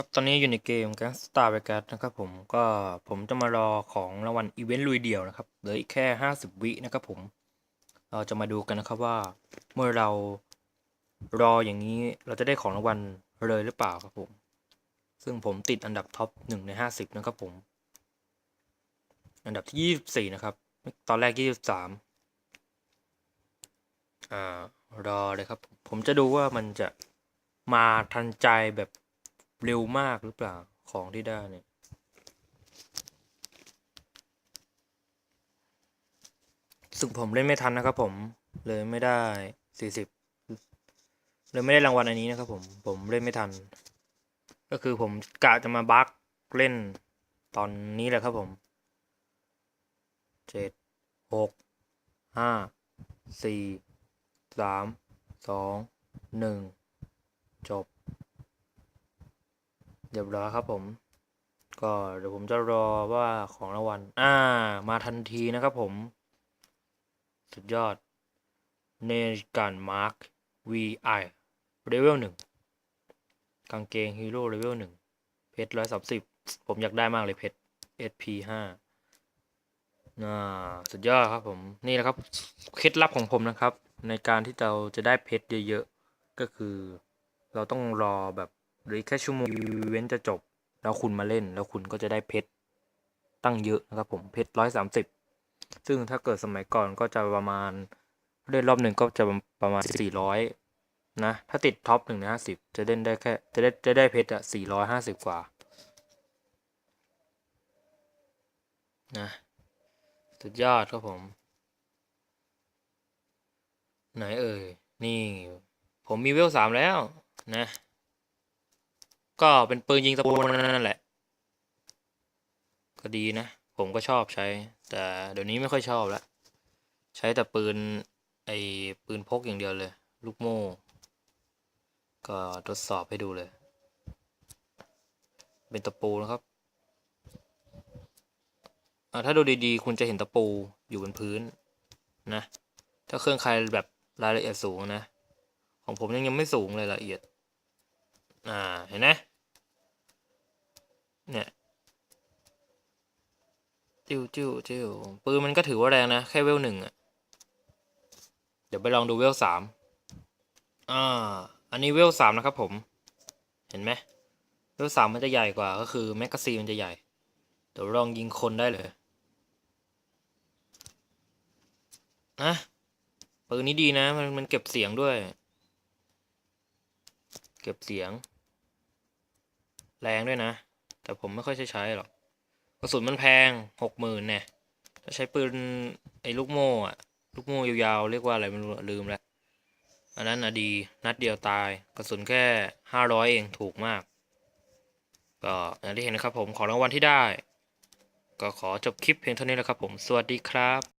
ครับตอนนี้อยู่ในเกม Gangstar Vegas นะครับผมก็ผมจะมารอของรางวัลอีเวนต์ลุยเดี่ยวนะครับเหลืออีกแค่ 50 วินะครับผม เราจะมาดูกันนะครับว่าเมื่อเรารออย่างนี้เราจะได้ของรางวัลเลยหรือเปล่าครับผม ซึ่งผมติดอันดับท็อปหนึ่งใน 50 นะครับผม อันดับที่ 24 นะครับ ตอนแรก 23อ่ารอเลยครับ ผมผมจะดูว่ามันจะมาทันใจแบบ เร็วมากหรือเปล่าของที่ได้เนี่ยซึ่งผมเล่นไม่ทันนะครับ ผมเลยไม่ได้สี่สิบเลยไม่ได้รางวัลอันนี้นะครับผมผมเล่นไม่ทัน ก็คือผมกะจะมาบักเล่นตอนนี้แหละครับผมเจ็ดหกห้าสี่สามสองหนึ่งจบ เรียบร้อยครับผม ก็เดี๋ยวผมจะรอว่าของรางวัล อ่า มาทันทีนะครับผม สุดยอด เนการมาร์ค VI เลเวลหนึ่งกางเกงฮีโร่เลเวลหนึ่งเพชรร้อยสามสิบผมอยากได้มากเลยเพชร SP ห้าน่าสุดยอดครับผม นี่แหละครับเคล็ดลับของผมนะครับ ในการที่เราจะได้เพชรเยอะๆ ก็คือ เราต้องรอแบบ หรือแค่ชั่วโมงอีเวนต์จะจบ แล้วคุณมาเล่น แล้วคุณก็จะได้เพชรตั้งเยอะนะครับผมเพชรร้อยสามสิบซึ่งถ้าเกิดสมัยก่อนก็จะประมาณเล่นรอบหนึ่งก็จะประมาณสี่ร้อยนะถ้าติดท็อปหนึ่งในห้าสิบจะเล่นได้แค่จะได้จะได้เพชรอะสี่ร้อยห้าสิบกว่านะสุดยอดครับผม ไหนเอ่ย นี่ ผมมีเวลสามแล้วนะ ก็เป็นปืนยิงตะปูนั่นแหละ ก็ดีนะ ผมก็ชอบใช้ แต่เดี๋ยวนี้ไม่ค่อยชอบแล้วใช้แต่ปืนไอ้ปืนพกอย่างเดียวเลย ลูกโม่ ก็ทดสอบให้ดูเลย เป็นตะปูนะครับอ่าถ้าดูดีๆ คุณจะเห็นตะปูอยู่บนพื้นนะ ถ้าเครื่องใครแบบรายละเอียดสูงนะ ของผมยังยังไม่สูงเลยละเอียด อ่า เห็นไหมเนี่ย จิ้วจิ้วจิ้วปืนมันก็ถือว่าแรงนะ แค่เวลหนึ่งอะเดี๋ยวไปลองดูเวลสามอ่า อันนี้เวลสามนะครับผม เห็นไหมเวลสามมันจะใหญ่กว่าก็คือแมกกาซีนมันจะใหญ่ เดี๋ยวลองยิงคนได้เลยนะปืนนี้ดีนะ มันมันเก็บเสียงด้วย เก็บเสียง แรงด้วยนะ แต่ผมไม่ค่อยใช้ใช้หรอก กระสุนมันแพงหกหมื่นเนี่ยถ้าใช้ปืนไอ้ลูกโม่อะลูกโม่ยาวๆ เรียกว่าอะไรไม่รู้ลืมแล้ว อันนั้นอะดีนัดเดียวตายกระสุนแค่ห้าร้อยเองถูกมาก ก็อย่างที่เห็นนะครับผมขอรางวัลที่ได้ ก็ขอจบคลิปเพียงเท่านี้แหละครับผม สวัสดีครับ